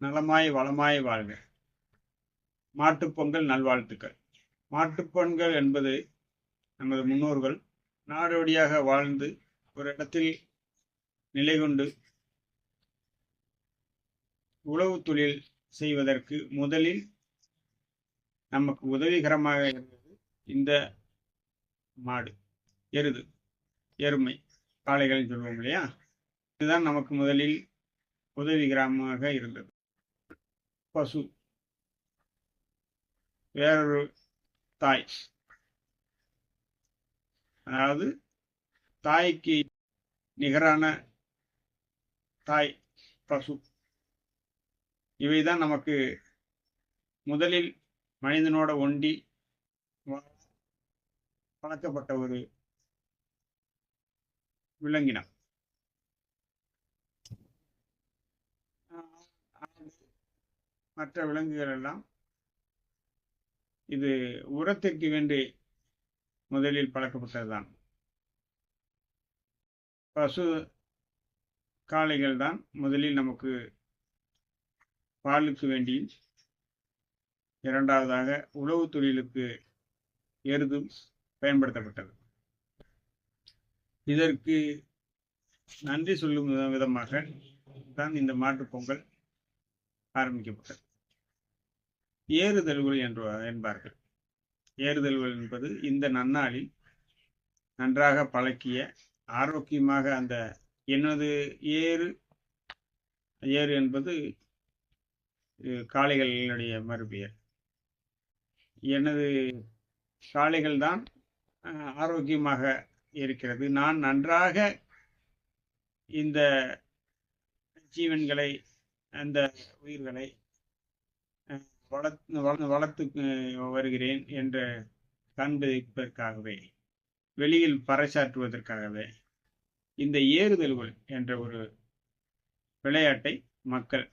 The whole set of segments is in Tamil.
நலமாய் வளமாய் வாழ்க. மாட்டுப்பொங்கல் நல்வாழ்த்துக்கள். மாட்டுப்பொங்கல் என்பது நமது முன்னோர்கள் நாடோடியாக வாழ்ந்து ஒரு இடத்தில் நிலை கொண்டு உழவு தொழில் செய்வதற்கு முதலில் நமக்கு உதவிகரமாக இருந்தது இந்த மாடு. எருது. எருமை. காளைகள் சொல்லுவோம் இல்லையா? இதுதான் நமக்கு முதலில் உதவிகரமாக இருந்தது. பசு. வேறொரு தாய். அதாவது தாய்க்கு நிகரான தாய் பசு. இவைதான் நமக்கு முதலில் மனிதனோட ஒண்டி வளர்க்கப்பட்ட ஒரு விலங்கினம். மற்ற விலங்குகள் எல்லாம் இது உரத்திற்கு வேண்டி முதலில் பழக்கப்பட்டதுதான். பசு காளைகள் தான் முதலில் நமக்கு பாலுக்கு வேண்டி இரண்டாவதாக உழவு தொழிலுக்கு எருதும் பயன்படுத்தப்பட்டது. இதற்கு நன்றி சொல்லும் விதமாக தான் இந்த மாட்டுப் பொங்கல் ஆரம்பிக்கப்பட்டது. ஏறுதல்கள் என்று என்பார்கள். ஏறுதல்கள் என்பது இந்த நன்னாளில் நன்றாக பழக்கிய ஆரோக்கியமாக அந்த எனது ஏறு ஏறு என்பது காளைகளினுடைய மறுபெயர். எனது காளைகள் தான் ஆரோக்கியமாக இருக்கிறது. நான் நன்றாக இந்த ஜீவன்களை அந்த உயிர்களை வளர்த்து வளர்த்து வருகிறேன் என்ற காண்பிப்பதற்காகவே வெளியில் பறைசாற்றுவதற்காகவே இந்த ஏறுதல்கள் என்ற ஒரு விளையாட்டை மக்கள்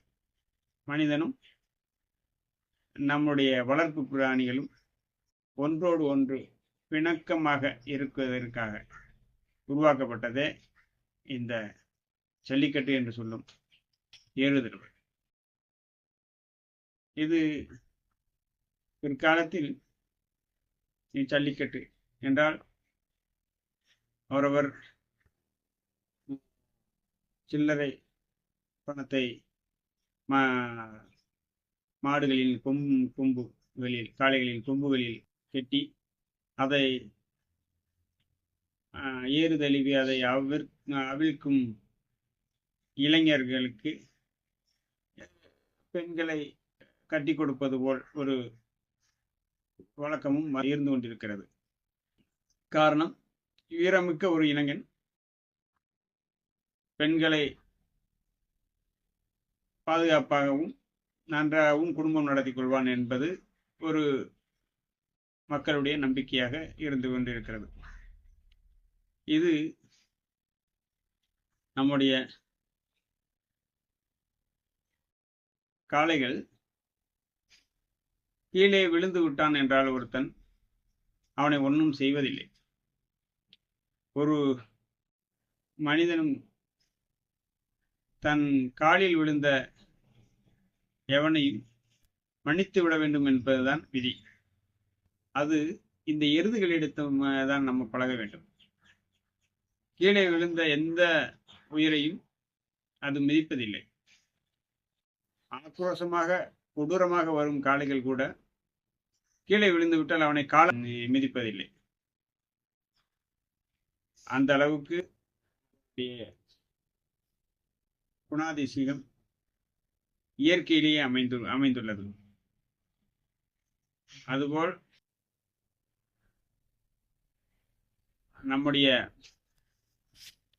மனிதனும் நம்முடைய வளர்ப்பு பிராணிகளும் ஒன்றோடு ஒன்று பிணக்கமாக இருக்குவதற்காக உருவாக்கப்பட்டதே இந்த ஜல்லிக்கட்டு என்று சொல்லும் ஏறுதல்கள். இது பிற்காலத்தில் ஜல்லிக்கட்டு என்றால் அவரவர் சில்லறை பணத்தை மா மாடுகளின் கொம்பு கொம்புகளில் காளைகளின் கொம்புகளில் கெட்டி அதை ஏறு தழுவி அதை அவிர் அவிழ்க்கும் இளைஞர்களுக்கு பெண்களை கட்டி கொடுப்பது போல் ஒரு வழக்கமும் இருந்து கொண்டிருக்கிறது. காரணம் வீரமிக்க ஒரு இளைஞன் பெண்களை பாதுகாப்பாகவும் நன்றாகவும் குடும்பம் நடத்தி கொள்வான் என்பது ஒரு மக்களுடைய நம்பிக்கையாக இருந்து கொண்டிருக்கிறது. இது நம்முடைய காளைகள் கீழே விழுந்து விட்டான் என்றால் ஒருத்தன் அவனை ஒன்றும் செய்வதில்லை. ஒரு மனிதனும் தன் காலில் விழுந்த எவனையும் மன்னித்து விட வேண்டும் என்பதுதான் விதி. அது இந்த எருதுகளிடத்தும் தான் நம்ம பழக வேண்டும். கீழே விழுந்த எந்த உயிரையும் அது மிதிப்பதில்லை. ஆக்ரோஷமாக கொடூரமாக வரும் காளைகள் கூட கீழே விழுந்து விட்டால் அவனை கால மிதிப்பதில்லை. அந்த அளவுக்கு குணாதிசீகம் இயற்கையிலேயே அமைந்து அமைந்துள்ளது. அதுபோல் நம்முடைய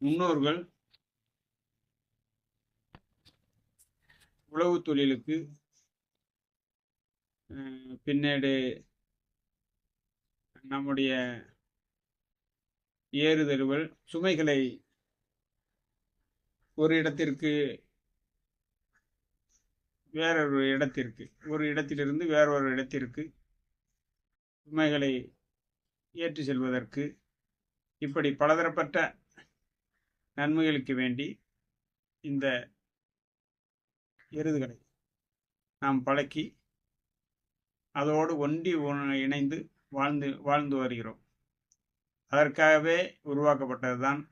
முன்னோர்கள் உழவு தொழிலுக்கு பின்னேடு நம்முடைய ஏறுதழுவல் சுமைகளை ஒரு இடத்திற்கு வேறொரு இடத்திற்கு ஒரு இடத்திலிருந்து வேறொரு இடத்திற்கு சுமைகளை ஏற்றி செல்வதற்கு இப்படி பலதரப்பட்ட நன்மைகளுக்கு வேண்டி இந்த எருதுகளை நாம் பழக்கி அதோடு ஒன்றி இணைந்து வாழ்ந்து வாழ்ந்து வருகிறோம். அதற்காகவே உருவாக்கப்பட்டதுதான்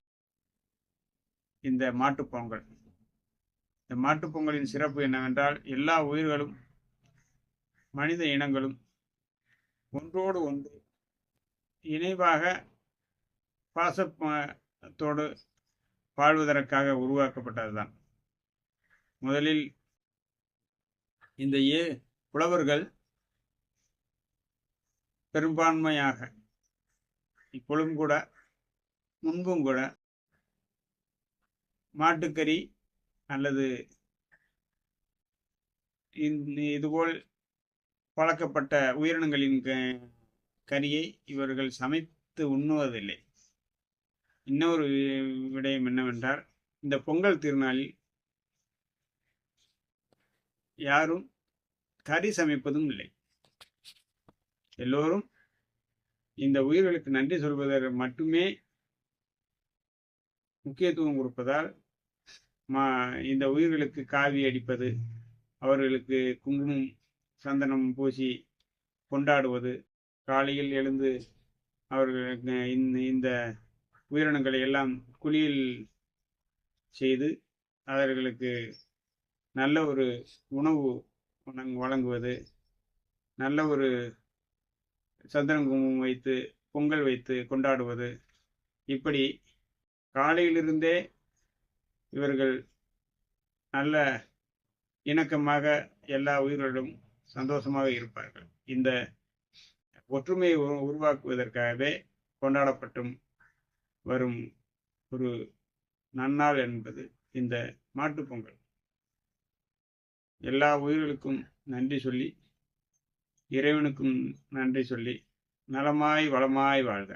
இந்த மாட்டுப் பொங்கல். இந்த மாட்டுப் பொங்கலின் சிறப்பு என்னவென்றால் எல்லா உயிர்களும் மனித இனங்களும் ஒன்றோடு ஒன்று இணைவாக பாசத்தோடு வாழ்வதற்காக உருவாக்கப்பட்டதுதான். முதலில் இந்த ஏ புலவர்கள் பெரும்பான்மையாக. இப்பொழுதும் கூட முன்பும் கூட மாட்டுக்கறி அல்லது இதுபோல் பழக்கப்பட்ட உயிரினங்களின் க- கறியை இவர்கள் சமைத்து உண்ணுவதில்லை. இன்னொரு விடயம் என்னவென்றால் இந்த பொங்கல் திருநாளில் யாரும் கறி சமைப்பதும் இல்லை. எல்லோரும் இந்த உயிர்களுக்கு நன்றி சொல்வதற்கு மட்டுமே முக்கியத்துவம் கொடுப்பதால் மா இந்த உயிர்களுக்கு காவி அடிப்பது அவர்களுக்கு குங்குமம் சந்தனம் பூசி கொண்டாடுவது காலையில் எழுந்து அவர்களுக்கு இந்த இந்த உயிரினங்களை எல்லாம் குளியல் செய்து அவர்களுக்கு நல்ல ஒரு உணவு வழங்குவது நல்ல ஒரு சந்தனம் குங்குமம் வைத்து பொங்கல் வைத்து கொண்டாடுவது. இப்படி காலையிலிருந்தே இவர்கள் நல்ல இணக்கமாக எல்லா உயிர்களும் சந்தோஷமாக இருப்பார்கள். இந்த ஒற்றுமையை உருவாக்குவதற்காகவே கொண்டாடப்பட்டும் வரும் ஒரு நன்னாள் என்பது இந்த மாட்டுப்பொங்கல் எல்லா உயிர்களுக்கும் நன்றி சொல்லி இறைவனுக்கும் நன்றி சொல்லி நலமாய் வளமாய் வாழ்க.